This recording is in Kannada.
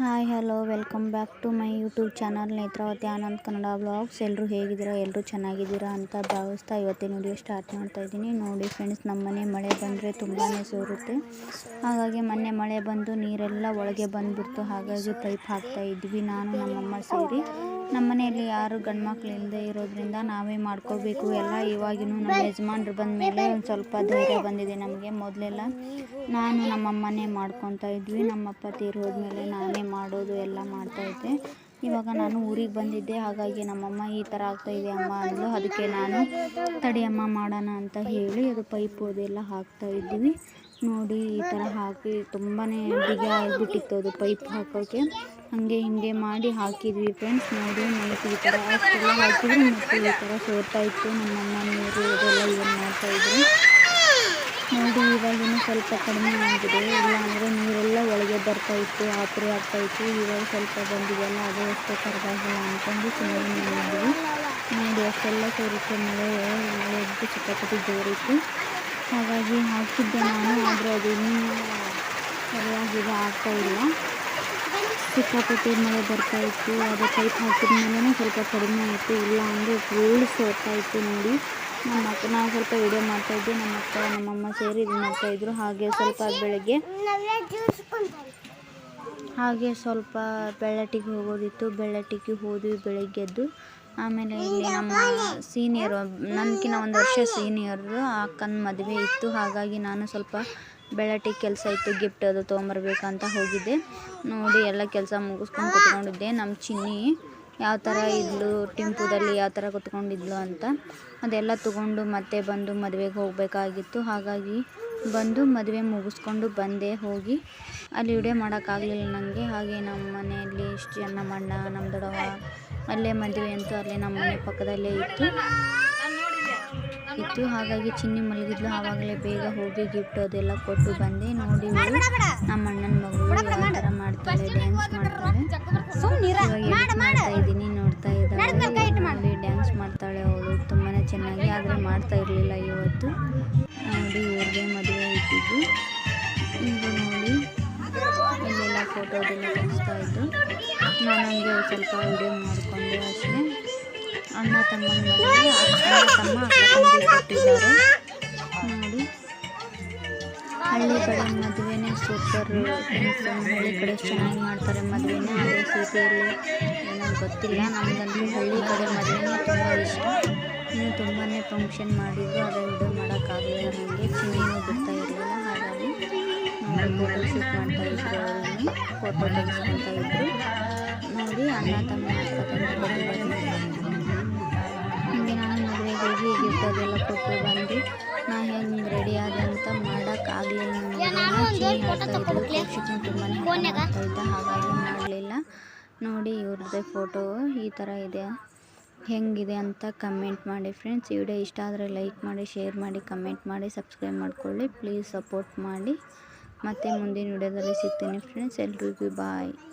Hi, hello, welcome back to my YouTube channel Netravati Anand Kannada blogs. ಎಲ್ಲರೂ ಹೇಗಿದ್ದೀರಾ? ಎಲ್ಲರೂ ಚೆನ್ನಾಗಿದ್ದೀರಾ ಅಂತ ಭಾವಿಸ್ತಾ ಇವತ್ತಿನ ವಿಡಿಯೋ ಸ್ಟಾರ್ಟ್ ಮಾಡ್ತಾ ಇದ್ದೀನಿ. ನೋಡಿ ಫ್ರೆಂಡ್ಸ್ ನಮ್ಮನೆ ಮಳೆ ಬಂದರೆ ತುಂಬಾ ಸೋರುತ್ತೆ. ಹಾಗಾಗಿ ಮೊನ್ನೆ ಮಳೆ ಬಂದು ನೀರೆಲ್ಲ ಒಳಗೆ ಬಂದುಬಿಡ್ತು. ಹಾಗಾಗಿ ಪೈಪ್ ಹಾಕ್ತಾ ಇದ್ವಿ. ನಾನು, ನಮ್ಮಮ್ಮ ಸೇರಿ. ನಮ್ಮ ಮನೆಯಲ್ಲಿ ಯಾರು ಗಂಡು ಮಕ್ಳು ಇಲ್ಲದೆ ಇರೋದ್ರಿಂದ ನಾವೇ ಮಾಡ್ಕೋಬೇಕು. ಎಲ್ಲ ಇವಾಗಿನೂ ನಮ್ಮ ಯಜಮಾನ್ರು ಬಂದ ಮೇಲೆ ಒಂದು ಸ್ವಲ್ಪ ಧೈರ್ಯ ಬಂದಿದೆ ನಮಗೆ ಮೊದಲೆಲ್ಲ. ನಾನು, ನಮ್ಮಮ್ಮನೇ ಮಾಡ್ಕೊತಾ ಇದ್ವಿ. ನಮ್ಮಪ್ಪ ತೀರಿ ಹೋದ್ಮೇಲೆ ನಾನೇ ಮಾಡೋದು ಎಲ್ಲ ಮಾಡ್ತಾಯಿದ್ದೆ ಇವಾಗ ನಾನು ಊರಿಗೆ ಬಂದಿದ್ದೆ. ಹಾಗಾಗಿ ನಮ್ಮಮ್ಮ ಈ ಥರ ಆಗ್ತಾಯಿದೆ ಅಮ್ಮ ಅಂದಳು ಅದಕ್ಕೆ ನಾನು ತಡಿಯಮ್ಮ ಮಾಡೋಣ ಅಂತ ಹೇಳಿ ಅದು ಪೈಪು ಅದೆಲ್ಲ ಹಾಕ್ತಾ ಇದ್ದೀನಿ ನೋಡಿ, ಈ ಥರ ಹಾಕಿ ತುಂಬಾ ಬಿಗಿ ಆಗಿಬಿಟ್ಟಿತ್ತು ಅದು ಪೈಪ್ ಹಾಕೋಕ್ಕೆ ಹಾಗೆ ಹೀಗೆ ಮಾಡಿ ಹಾಕಿದ್ವಿ ಫ್ರೆಂಡ್ಸ್. ನೋಡಿ, ನೈಟ್ ಈ ಥರ ಅಷ್ಟೆಲ್ಲ ಹಾಕಿದ್ರು ಮತ್ತು ಈ ಥರ ಸೋರ್ತಾ ಇತ್ತು. ನಮ್ಮಮ್ಮ ನೀರು ಇದೆಲ್ಲ ಏನು ಮಾಡ್ತಾಯಿದ್ರು ನೋಡಿ ಇವಾಗಿನೂ ಸ್ವಲ್ಪ ಕಡಿಮೆ ಆಗಿದೆ. ಇಲ್ಲ ಅಂದರೆ ನೀರೆಲ್ಲ ಒಳಗೆ ಬರ್ತಾ ಇತ್ತು ಆಗ್ತಾ ಆಗ್ತಾಯಿತ್ತು ಇವಾಗ ಸ್ವಲ್ಪ ಬಂದಿದೆಯಲ್ಲ, ಅದು ಅಷ್ಟೇ ಪರವಾಗಿಲ್ಲ ಅಂದ್ಕೊಂಡು ಮಾಡಿದ್ವಿ ನೋಡಿ, ಅಷ್ಟೆಲ್ಲ ಸೋರುತ್ತೆ ಮಳೆ ಎದ್ದು ಸಿಕ್ಕಾಪಟ್ಟಿ ಜೋರಿತ್ತು. ಹಾಗಾಗಿ ಹಾಕಿದ್ದೆ ನಾನು, ಆದರೆ ಅದು ಇನ್ನೂ ಸರಿಯಾಗಿ ಆಗ್ತಾಯಿಲ್ಲ ಸಿಕ್ಕಾಪಟ್ಟೆ ಮಳೆ ಬರ್ತಾ ಇತ್ತು, ಅದು ಪೈಪ್ ಹಾಕಿದ ಮೇಲೆ ಸ್ವಲ್ಪ ಕಡಿಮೆ ಆಯಿತು. ಇಲ್ಲ ಅಂದರೆ ಫುಲ್ ಸೋರ್ತಾ ಇತ್ತು ನೋಡಿ. ನಮ್ಮ ಅಕ್ಕ ನಾವು ಸ್ವಲ್ಪ ವಿಡಿಯೋ ಮಾಡ್ತಾಯಿದ್ದೆ ನಮ್ಮ ಅಕ್ಕ ನಮ್ಮಮ್ಮ ಸೇರಿ ಇದು ಮಾಡ್ತಾಯಿದ್ರು ಹಾಗೆ ಸ್ವಲ್ಪ ಬೆಳಗ್ಗೆ, ಹಾಗೆ ಸ್ವಲ್ಪ ಬೆಳ್ಳಟ್ಟಿಗೆ ಹೋಗೋದಿತ್ತು. ಬೆಳ್ಳಟ್ಟಿಗೆ ಹೋದ್ವಿ ಬೆಳಗ್ಗೆದ್ದು. ಆಮೇಲೆ ಇಲ್ಲಿ ನಮ್ಮ ಸೀನಿಯರು ನನಗಿನ್ನ ಒಂದು ವರ್ಷ ಸೀನಿಯರ್ದು ಅಕ್ಕನ ಮದುವೆ ಇತ್ತು. ಹಾಗಾಗಿ ನಾನು ಸ್ವಲ್ಪ ಬೆಳಟಿ ಕೆಲಸ ಇತ್ತು ಗಿಫ್ಟ್ ಅದು ತೊಗೊಂಬರ್ಬೇಕಂತ ಹೋಗಿದ್ದೆ. ನೋಡಿ ಎಲ್ಲ ಕೆಲಸ ಮುಗಿಸ್ಕೊಂಡು ಕುತ್ಕೊಂಡಿದ್ದೆ. ನಮ್ಮ ಚಿನ್ನಿ ಯಾವ ಥರ ಇದ್ಲು, ಟಿಂಪುದಲ್ಲಿ ಯಾವ ಥರ ಕುತ್ಕೊಂಡಿದ್ಲು ಅಂತ ಅದೆಲ್ಲ ತಗೊಂಡು ಮತ್ತೆ ಬಂದು ಮದುವೆಗೆ ಹೋಗಬೇಕಾಗಿತ್ತು. ಹಾಗಾಗಿ ಬಂದು ಮದುವೆ ಮುಗಿಸ್ಕೊಂಡು ಬಂದೆ ಹೋಗಿ. ಅಲ್ಲಿ ವಿಡಿಯೋ ಮಾಡೋಕ್ಕಾಗಲಿಲ್ಲ ನನಗೆ ಹಾಗೆ ನಮ್ಮ ಮನೆಯಲ್ಲಿ ಇಷ್ಟು ಜನ ನಮ್ಮ ಅಣ್ಣ ನಮ್ಮ ದೊಡ್ಡವ ಅಲ್ಲೇ ಮದುವೆ ಅಂತೂ ಅಲ್ಲೇ ನಮ್ಮ ಮನೆ ಪಕ್ಕದಲ್ಲೇ ಇತ್ತು. ಇತ್ತು. ಹಾಗಾಗಿ ಚಿನ್ನಿ ಮಲಗಿದ್ಲು. ಆವಾಗಲೇ ಬೇಗ ಹೋಗಿ ಗಿಫ್ಟ್ ಅದೆಲ್ಲ ಕೊಟ್ಟು ಬಂದೆ. ನೋಡಿ ನಮ್ಮ ಅಣ್ಣನ ಮಾಡ್ತಾ ಇರಲಿಲ್ಲ ಇವತ್ತು. ನೋಡಿ ಇವ್ರಿಗೆ ಮದುವೆ ಇಟ್ಟಿದ್ದು ಈಗ ನೋಡಿ ಇಲ್ಲೆಲ್ಲ ಫೋಟೋ ಅದೆಲ್ಲ ತೆಗಿಸ್ತಾ ಇದ್ದು ನಾನು ಹಂಗೆ ಸ್ವಲ್ಪ ವಿಡಿಯೋ ಮಾಡಿಕೊಂಡು ಅಷ್ಟೇ. ಅಣ್ಣ ತಮ್ಮನ ಮದುವೆ ಅಣ್ಣ ತಮ್ಮ ಕೊಟ್ಟಿದ್ದಾರೆ. ನೋಡಿ. ಹಳ್ಳಿ ಕಡೆ ಮದುವೆನೇ ಸೂಪರ್ ಹಳ್ಳಿ ಕಡೆ ಚೆನ್ನಾಗಿ ಮಾಡ್ತಾರೆ ಮದುವೆನೇ. ಅದೇ ಸೀತೆಯಲ್ಲಿ ಏನೋ ಗೊತ್ತಿಲ್ಲ. ನಮಗಂತೂ ಹಳ್ಳಿ ಕಡೆ ಮದುವೆನೇ ತುಂಬ ಇಷ್ಟ. ನೀವು ತುಂಬಾ ಫಂಕ್ಷನ್ ಮಾಡಿದ್ದು ಅದೇ ವಿಡಿಯೋ ಮಾಡೋಕ್ಕಾಗಲಿಲ್ಲ ನನಗೆ ಚಿನ್ನಿನೂ ಬಿಡ್ತಾ ಇರಲಿಲ್ಲ. ಹಾಗಾಗಿ ಫೋಟೋ ಶೂಟ್ ಮಾಡ್ತಾ ಅವರನ್ನು. ಫೋಟೋ ತೆಗೆಸ್ಕೊತಾ ಇದ್ರು. ನೋಡಿ ಅಣ್ಣ ತಮ್ಮ ತಂಗಿ ನಾನು ಮದುವೆಗೆ ಹೋಗಿ ಗಿಫ್ಟ್ ಅದೆಲ್ಲ ಕೊಟ್ಟು ಬಂದು ನಾ ಹೆಂಗೆ ರೆಡಿ ಆದೆ ಅಂತ ಮಾಡೋಕ್ಕಾಗಲಿಲ್ಲ ನನಗೆ ಹೇಳ್ತಾ ಇದ್ರು. ಕೌಶಿಕ್ನು ತುಂಬಾ ಮಾಡ್ತಾ ಇದ್ದ. ಹಾಗಾಗಿ ಮಾಡಲಿಲ್ಲ. ನೋಡಿ ಇವ್ರದ್ದೇ ಫೋಟೋ ಈ ಥರ ಇದೆ. ಹೆಂಗಿದೆ ಅಂತ ಕಮೆಂಟ್ ಮಾಡಿ ಫ್ರೆಂಡ್ಸ್. ವಿಡಿಯೋ ಇಷ್ಟ ಆದರೆ ಲೈಕ್ ಮಾಡಿ, ಶೇರ್ ಮಾಡಿ, ಕಮೆಂಟ್ ಮಾಡಿ, ಸಬ್ಸ್ಕ್ರೈಬ್ ಮಾಡಿಕೊಳ್ಳಿ. ಪ್ಲೀಸ್ ಸಪೋರ್ಟ್ ಮಾಡಿ. ಮತ್ತು ಮುಂದಿನ ವಿಡಿಯೋದಲ್ಲಿ ಸಿಗ್ತೀನಿ ಫ್ರೆಂಡ್ಸ್. ಎಲ್ರಿಗೂ ಬಾಯ್.